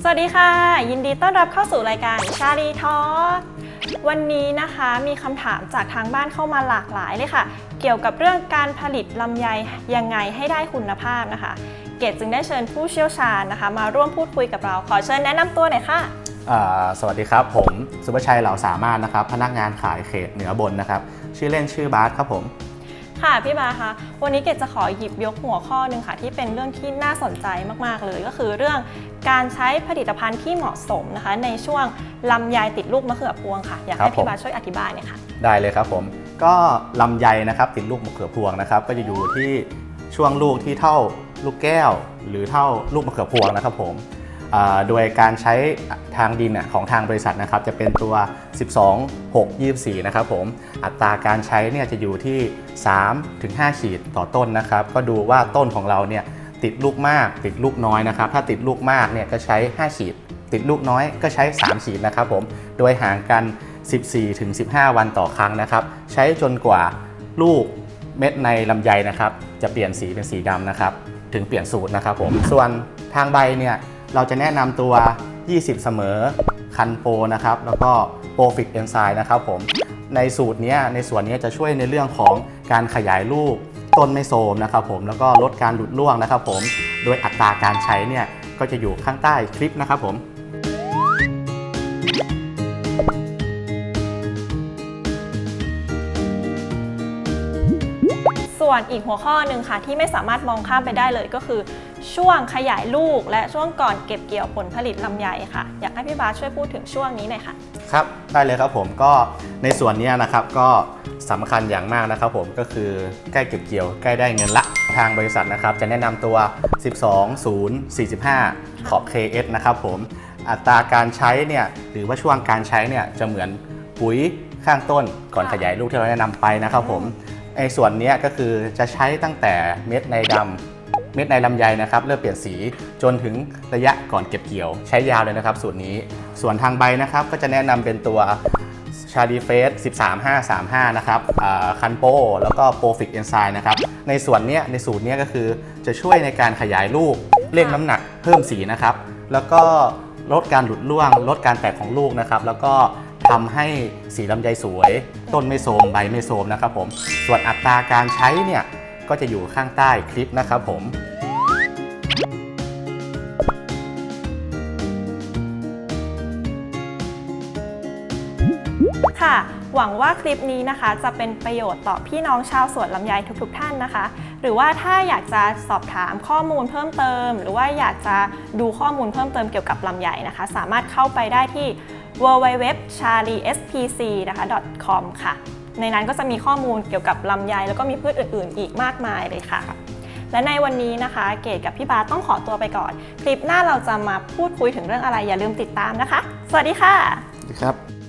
สวัสดีค่ะ ยินดีต้อนรับเข้าสู่รายการชาลีทอวันนี้นะคะมีคำถามจากทางบ้านเข้ามาหลากหลายเลยค่ะ เกี่ยวกับเรื่องการผลิตลำไยยังไงให้ได้คุณภาพนะคะ เกดจึงได้เชิญผู้เชี่ยวชาญนะคะ มาร่วมพูดคุยกับเรา ขอเชิญแนะนำตัวหน่อยค่ะ อ่าสวัสดีครับ ผมสุภชัยเหล่าสามารถนะครับ พนักงานขายเขตเหนือบนนะครับ ชื่อเล่นชื่อบาสครับผม ค่ะพี่บาคะวันนี้เกดจะขอหยิบยกหัวข้อหนึ่งค่ะ ที่เป็นเรื่องที่น่าสนใจมากๆเลย ก็คือเรื่องการใช้ผลิตภัณฑ์ที่เหมาะสมนะคะ ในช่วงลำไยติดลูกมะเขือพวงค่ะ อยากครัให้บพี่ผมบาช่วยอธิบายหน่อยค่ะ ได้เลยครับผม ก็ลำไยนะครับติดลูกมะเขือพวงนะครับ ก็จะอยู่ที่ช่วงลูกที่เท่าลูกแก้ว หรือเท่าลูกมะเขือพวงนะครับผมอ่า โดยการใช้ทางดินของทางบริษัทนะครับจะเป็นตัว 12 6 24 นะครับผมอัตราการใช้เนี่ยจะอยู่ที่3ถึง5ขีดต่อต้นนะครับ ก็ดูว่าต้นของเราเนี่ยติดลูกมากติดลูกน้อยนะครับ ถ้าติดลูกมากเนี่ยก็ใช้ 5 ขีด ติดลูกน้อยก็ใช้ 3 ขีดนะครับผมโดยห่างกัน 14ถึง15 วันต่อครั้งนะครับ ใช้จนกว่าลูกเม็ดในลำไยนะครับ จะเปลี่ยนสีเป็นสีดำนะครับ ถึงเปลี่ยนสูตรนะครับผมส่วนทางใบเนี่ย เราจะแนะนำตัว 20 เสมอคันโปนะครับ แล้วก็โปรฟิกเอนไซม์นะครับผม ในสูตรนี้ในส่วนนี้จะช่วยในเรื่องของการขยายลูกต้นไม่โทมนะครับผม แล้วก็ลดการหลุดร่วงนะครับผม โดยอัตราการใช้เนี่ยก็จะอยู่ข้างใต้คลิปนะครับผม ส่วนอีกหัวข้อหนึ่งค่ะ ที่ไม่สามารถมองข้ามไปได้เลยก็คือ ช่วงขยายลูกและช่วงก่อนเก็บเกี่ยวผลผลิตลำไยค่ะ อยากให้พี่บาสช่วยพูดถึงช่วงนี้หน่อยค่ะ ครับได้เลยครับผมก็ในส่วนเนี้ยนะครับก็สำคัญอย่างมากนะครับผมก็คือใกล้เก็บเกี่ยวใกล้ได้เงินละทางบริษัทนะครับ จะแนะนำตัว 12045 ขอบ KS นะครับผมอัตราการใช้เนี่ยหรือว่าช่วงการใช้เนี่ยจะเหมือนปุ๋ยข้างต้นก่อนค่ะขยายลูกที่เราแนะนำไปนะครับผม ในส่วนนี้ก็คือจะใช้ตั้งแต่เม็ดในดำเม็ดในลำไยนะครับ เริ่มเปลี่ยนสีจนถึงระยะก่อนเก็บเกี่ยว ใช้ยาวเลยนะครับ สูตรนี้ส่วนทางใบนะครับ ก็จะแนะนำเป็นตัวชาดีเฟส13535 นะครับคันโป แล้วก็โปรฟิกเอนไซม์นะครับ ในส่วนนี้ในสูตรนี้ก็คือจะช่วยในการขยายลูกเร่งน้ำหนักเพิ่มสีนะครับ แล้วก็ลดการหลุดร่วง ลดการแตกของลูกนะครับ แล้วก็ ทำให้สีลำไยสวย ต้นไม่โทมใบไม่โทมนะครับผม ส่วนอัตราการใช้เนี่ยก็จะอยู่ข้างใต้คลิปนะครับผม ค่ะ หวังว่าคลิปนี้นะคะ จะเป็นประโยชน์ต่อพี่น้องชาวสวนลำไยทุกๆทท่านนะคะ หรือว่าถ้าอยากจะสอบถามข้อมูลเพิ่มเติม หรือว่าอยากจะดูข้อมูลเพิ่มเติมเกี่ยวกับลำไยนะคะ สามารถเข้าไปได้ที่ www.charliespc นะคะ .com ค่ะ ในนั้นก็จะมีข้อมูลเกี่ยวกับลำไย แล้วก็มีพืชอื่นๆ อีกมากมายเลยค่ะ และในวันนี้นะคะ เกดกับพี่บาต้องขอตัวไปก่อน คลิปหน้าเราจะมาพูดคุยถึงเรื่องอะไรอย่าลืมติดตามนะคะ สวัสดีค่ะครับ